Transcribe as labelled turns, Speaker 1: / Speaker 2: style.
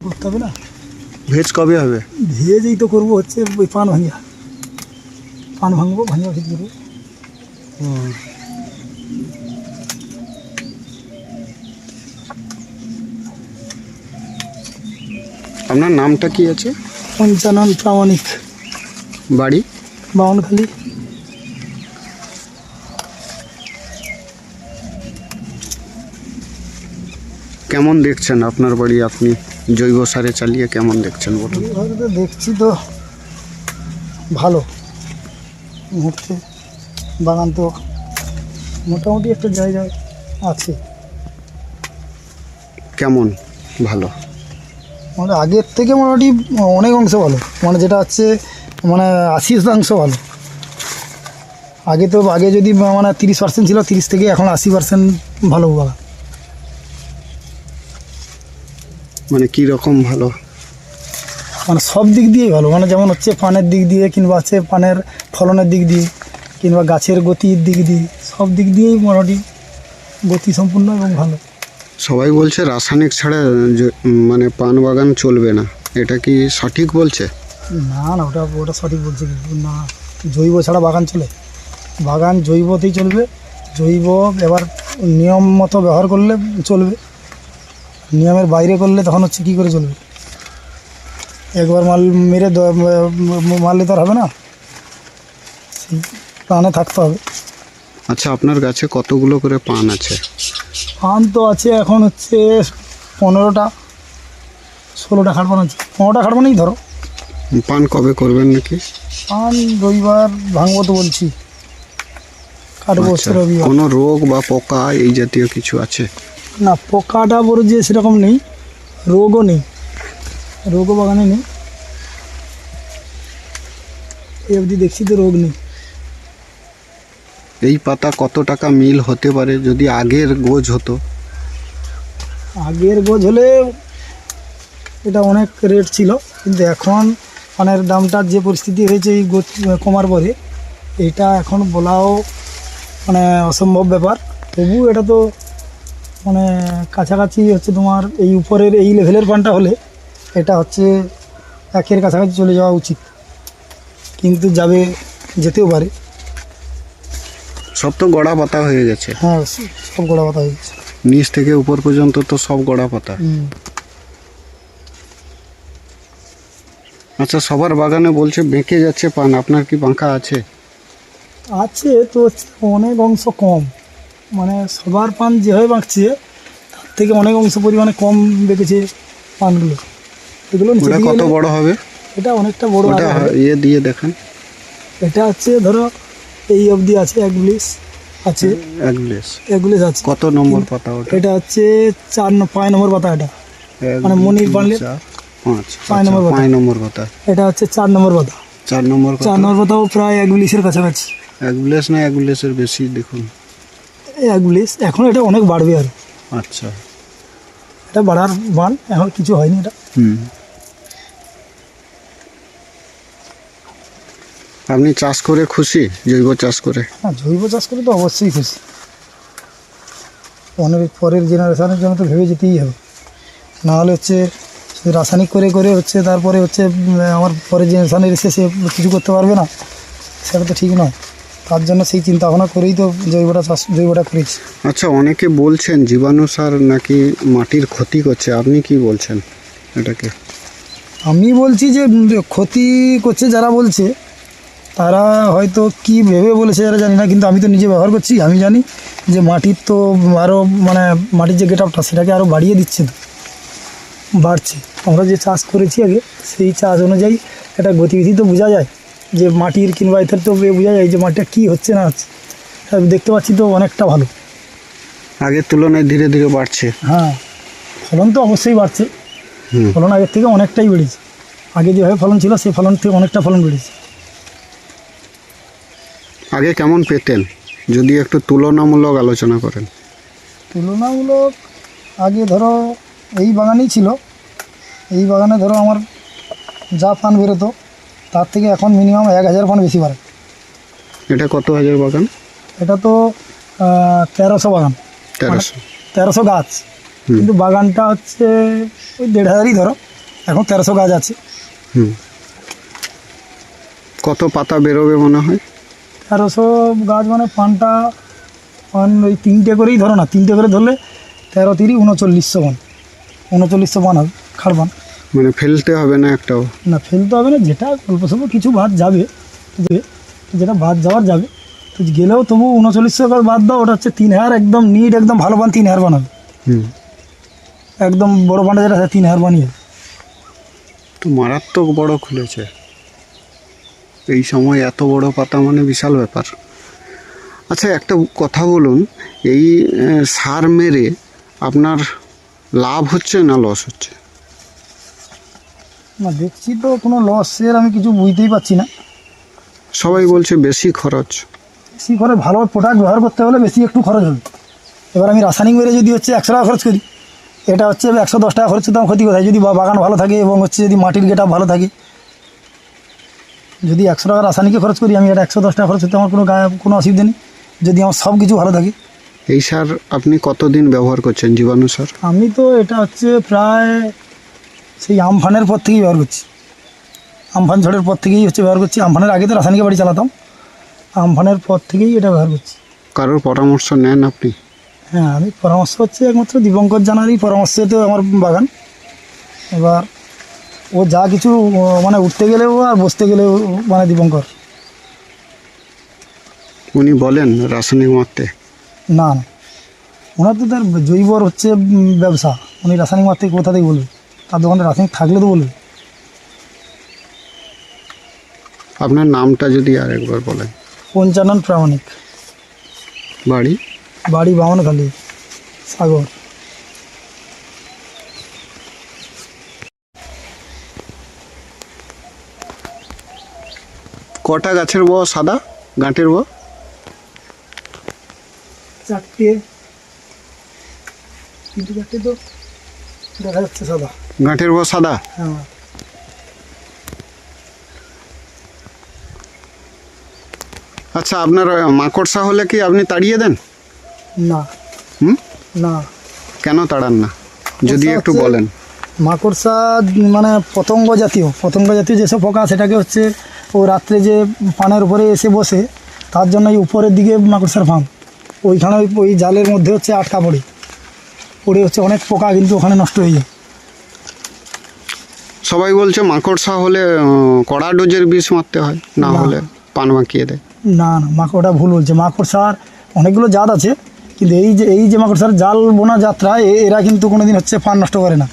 Speaker 1: করতে হবে না।
Speaker 2: ভেজ কবে হবে?
Speaker 1: ভেজেই তো করব হচ্ছে ওই পান ভাঙিয়া পান ভাঙবো ভাঙিয়া ভেজ করব
Speaker 2: আপনার নামটা কি আছে?
Speaker 1: পঞ্চানন প্রামাণিক।
Speaker 2: বাড়ি?
Speaker 1: বাউনখালি।
Speaker 2: কেমন দেখছেন আপনার বাড়ি আপনি? জৈব সারে চালিয়ে কেমন দেখছেন বলুন?
Speaker 1: দেখছি তো। ভালো। মুহূর্তে বাগান তো মোটামুটি একটা জায়গায় আছে।
Speaker 2: কেমন? ভালো।
Speaker 1: মানে আগের থেকে মোটামুটি অনেক অংশ ভালো। মানে যেটা হচ্ছে মানে আশি শতাংশ ভালো। আগে তো আগে যদি মানে তিরিশ পার্সেন্ট ছিল তিরিশ থেকে এখন আশি পার্সেন্ট ভালো বাগান।
Speaker 2: মানে কি রকম ভালো?
Speaker 1: মানে সব দিক দিয়েই ভালো। মানে যেমন হচ্ছে পানের দিক দিয়ে কিংবা হচ্ছে পানের ফলনের দিক দিয়ে কিংবা গাছের গতির দিক দিয়ে সব দিক দিয়েই মোটামুটি গতি সম্পূর্ণ এবং ভালো।
Speaker 2: সবাই বলছে রাসায়নিক ছাড়া মানে পান বাগান চলবে না। এটা কি সঠিক বলছে?
Speaker 1: না না ওটা ওটা সঠিক বলছে কিন্তু না। জৈব ছাড়া বাগান চলে। বাগান জৈবতেই চলবে। জৈব এবার নিয়ম মতো ব্যবহার করলে চলবে। নিয়মের বাইরে করলে তখন হচ্ছে কী করে চলবে? একবার মাল মেরে মারলে তো আর হবে না। প্রাণে থাকতে হবে।
Speaker 2: আচ্ছা আপনার গাছে কতগুলো করে পান আছে?
Speaker 1: পান তো আছে এখন হচ্ছে পনেরোটা ষোলোটা খাটবান আছে। পনেরোটা খাটবানই ধরো।
Speaker 2: পান কবে করবেন নাকি?
Speaker 1: পান রবিবার ভাঙবো তো বলছি। কাটবো
Speaker 2: আচ্ছা,
Speaker 1: রবিবার।
Speaker 2: কোনো রোগ বা পোকা এই জাতীয় কিছু আছে?
Speaker 1: না পোকাটা বড় যে সেরকম নেই রোগও নেই রোগও বাগানে নেই। এই অবধি দেখছি তো রোগ নেই।
Speaker 2: এই পাতা কত টাকা মিল হতে পারে যদি আগের গোজ হতো?
Speaker 1: আগের গোজ হলে এটা অনেক রেট ছিল কিন্তু এখন পানের দামটার যে পরিস্থিতি হয়েছে এই গোছ কমার পরে এটা এখন বলাও মানে অসম্ভব ব্যাপার। তবু এটা তো মানে কাছাকাছি হচ্ছে তোমার এই উপরের এই লেভেলের পানটা হলে এটা হচ্ছে একের কাছাকাছি চলে যাওয়া উচিত। কিন্তু যাবে যেতেও পারে।
Speaker 2: সব তো গড়া পাতা হয়ে গেছে।
Speaker 1: হ্যাঁ সব গড়া পাতা হয়ে গেছে।
Speaker 2: নিচ থেকে উপর পর্যন্ত তো সব গড়া পাতা। আচ্ছা সবার বাগানে বলছে বেঁকে যাচ্ছে পান। আপনার কি বাঁকা আছে?
Speaker 1: আছে তো হচ্ছে অনেক অংশ কম। মানে সবার পান যেভাবে বাঁকছে তার থেকে অনেক অংশ পরিমাণে কম বেঁকেছে পানগুলো। এগুলো
Speaker 2: কত বড় হবে?
Speaker 1: এটা অনেকটা বড়।
Speaker 2: ইয়ে দিয়ে দেখান।
Speaker 1: এটা হচ্ছে ধরো এই অবধি আছে এক গ্লিস আছে।
Speaker 2: এক গ্লাস।
Speaker 1: এক গ্লিস আছে।
Speaker 2: কত নম্বর পাতা ওটা?
Speaker 1: এটা হচ্ছে চার পাঁচ নম্বর পাতা এটা। মানে মনির
Speaker 2: চার, পাঁচ আচ্ছা,
Speaker 1: নম্বর পাতা।
Speaker 2: নম্বর পাতা।
Speaker 1: এটা হচ্ছে চার নম্বর পাতা।
Speaker 2: চার নম্বর
Speaker 1: চার নম্বর পাতাও প্রায় এক গ্লিসের কাছাকাছি।
Speaker 2: এক গ্লাস না এক গ্লাসের বেশি দেখুন।
Speaker 1: এক গ্লিস এখন এটা অনেক বাড়বে আর।
Speaker 2: আচ্ছা।
Speaker 1: এটা বাড়ার মান এখন কিছু হয়নি এটা।
Speaker 2: হুম। আপনি চাষ করে খুশি? জৈব চাষ করে?
Speaker 1: হ্যাঁ জৈব চাষ করে তো অবশ্যই খুশি। পরের পরের জেনারেশনের জন্য তো ভেবে যেতেই হবে। নাহলে হচ্ছে রাসায়নিক করে করে হচ্ছে তারপরে হচ্ছে আমার পরের জেনারেশনের এসে সে কিছু করতে পারবে না। সেটা তো ঠিক নয়। তার জন্য সেই চিন্তা ভাবনা করেই তো জৈবটা চাষ জৈবটা করেছি।
Speaker 2: আচ্ছা অনেকে বলছেন জীবাণু সার নাকি মাটির ক্ষতি করছে। আপনি কি বলছেন এটাকে?
Speaker 1: আমি বলছি যে ক্ষতি করছে যারা বলছে তারা হয়তো কি ভেবে বলেছে যারা জানি না কিন্তু আমি তো নিজে ব্যবহার করছি। আমি জানি যে মাটির তো আরও মানে মাটির যে গেট আপটা সেটাকে আরও বাড়িয়ে দিচ্ছে তো বাড়ছে। আমরা যে চাষ করেছি আগে সেই চাষ অনুযায়ী একটা গতিবিধি তো বোঝা যায়। যে মাটির কিংবা এদের তো বোঝা যায় যে মাটিটা কী হচ্ছে না হচ্ছে। দেখতে পাচ্ছি তো অনেকটা ভালো।
Speaker 2: আগের তুলনায় ধীরে ধীরে বাড়ছে।
Speaker 1: হ্যাঁ ফলন তো অবশ্যই বাড়ছে। ফলন আগের থেকে অনেকটাই বেড়েছে। আগে যেভাবে ফলন ছিল সেই ফলন থেকে অনেকটা ফলন বেড়েছে।
Speaker 2: আগে কেমন পেতেন? যদি একটু তুলনামূলক আলোচনা করেন।
Speaker 1: তুলনামূলক আগে ধরো এই বাগানেই ছিল। এই বাগানে ধরো আমার যা পান বেরোতো তার থেকে এখন মিনিমাম এক হাজার পান বেশি বাড়ে।
Speaker 2: এটা কত হাজার বাগান?
Speaker 1: এটা তো তেরোশো বাগান।
Speaker 2: তেরোশো।
Speaker 1: তেরোশো গাছ। কিন্তু বাগানটা হচ্ছে ওই দেড় হাজারই ধরো। এখন তেরোশো গাছ আছে।
Speaker 2: কত পাতা বেরোবে মনে হয়?
Speaker 1: তেরোশো গাছ মানে পানটা পান ওই তিনটে করেই ধরো না তিনটে করে ধরলে তেরো তিরি উনচল্লিশশো পান উনচল্লিশশো পান হবে খাড় পান।
Speaker 2: মানে ফেলতে হবে না একটাও।
Speaker 1: না ফেলতে হবে না যেটা অল্প স্বল্প কিছু ভাত যাবে যেটা বাদ যাওয়ার যাবে তো গেলেও তবু উনচল্লিশশো গাছ বাদ দাও ওটা হচ্ছে তিন হাজার একদম নিট একদম ভালো পান তিন হাজার বানাবে।
Speaker 2: হুম।
Speaker 1: একদম বড় পানটা যেটা তিন হাজার বানিয়ে।
Speaker 2: তো মারাত্মক বড় খুলেছে। এই সময় এত বড় পাতা মানে বিশাল ব্যাপার। আচ্ছা একটা কথা বলুন এই সার মেরে আপনার লাভ হচ্ছে না লস হচ্ছে?
Speaker 1: না দেখছি তো কোনো লসের আমি কিছু বুঝতেই পারছি না।
Speaker 2: সবাই বলছে বেশি খরচ।
Speaker 1: বেশি করে ভালো প্রোডাক্ট ব্যবহার করতে হলে বেশি একটু খরচ হবে। এবার আমি রাসায়নিক মেরে যদি হচ্ছে একশো টাকা খরচ করি এটা হচ্ছে একশো দশ টাকা খরচ করতে আমার ক্ষতি কোথায়? যদি বাগান ভালো থাকে এবং হচ্ছে যদি মাটির গেটা ভালো থাকে। যদি একশো টাকা রাসায়নিকে খরচ করি আমি এটা একশো দশ টাকা খরচ করতে আমার কোনো গায়ে কোনো অসুবিধা নেই। যদি আমার সব কিছু ভালো থাকে।
Speaker 2: এই সার আপনি কতদিন ব্যবহার করছেন জীবাণু সার?
Speaker 1: আমি তো এটা হচ্ছে প্রায় সেই আমফানের পর থেকেই ব্যবহার করছি। আমফান ঝড়ের পর থেকেই হচ্ছে ব্যবহার করছি। আমফানের আগে তো রাসায়নিক বাড়ি চালাতাম। আমফানের পর থেকেই এটা ব্যবহার করছি।
Speaker 2: কারোর পরামর্শ নেন আপনি?
Speaker 1: হ্যাঁ আমি পরামর্শ হচ্ছে একমাত্র দীপঙ্কর জানারই পরামর্শে তো আমার বাগান। এবার ও যা কিছু মানে উঠতে গেলেও আর বসতে গেলেও মানে দীপঙ্কর।
Speaker 2: উনি বলেন রাসায়নিক মারতে।
Speaker 1: না না। ওনার তো তার জৈবর হচ্ছে ব্যবসা। উনি রাসায়নিক মারতে কোথা থেকে বলবে? তার দোকানে রাসায়নিক থাকলে তো বলবে
Speaker 2: আপনার নামটা যদি আরেকবার বলেন।
Speaker 1: পঞ্চানন প্রামাণিক।
Speaker 2: বাড়ি?
Speaker 1: বাড়ি বামনখালি সাগর।
Speaker 2: কটা গাছের ব সাদা? গাঁটের ব
Speaker 1: চারটে। তিনটে চারটে তো। দেখা যাচ্ছে সাদা।
Speaker 2: গাঁটের ব সাদা?
Speaker 1: হ্যাঁ।
Speaker 2: আচ্ছা আপনার মাকড়সা হলে কি আপনি তাড়িয়ে দেন?
Speaker 1: না।
Speaker 2: হুম?
Speaker 1: না।
Speaker 2: কেন তাড়ান না? যদি একটু বলেন।
Speaker 1: মাকড়সা মানে পতঙ্গ জাতীয় পতঙ্গ জাতীয় যেসব পোকা সেটাকে হচ্ছে ও রাত্রে যে পানের উপরে এসে বসে তার জন্য এই উপরের দিকে মাকড়সার ফার্ম ওইখানে ওই- ওই জালের মধ্যে হচ্ছে আটকা পড়ে। পড়ে হচ্ছে অনেক পোকা কিন্তু ওখানে নষ্ট হয়ে যায়।
Speaker 2: সবাই বলছে মাকড়সা হলে কড়া ডোজের বিষ মারতে হয় না। হলে পান মাখিয়ে দেয়।
Speaker 1: না না মাকড়টা ভুল বলছে। মাকড়সার অনেকগুলো জাত আছে কিন্তু এই যে এই যে মাকড়সার জাল বোনা যাত্রা এরা কিন্তু কোনোদিন হচ্ছে পান নষ্ট করে না।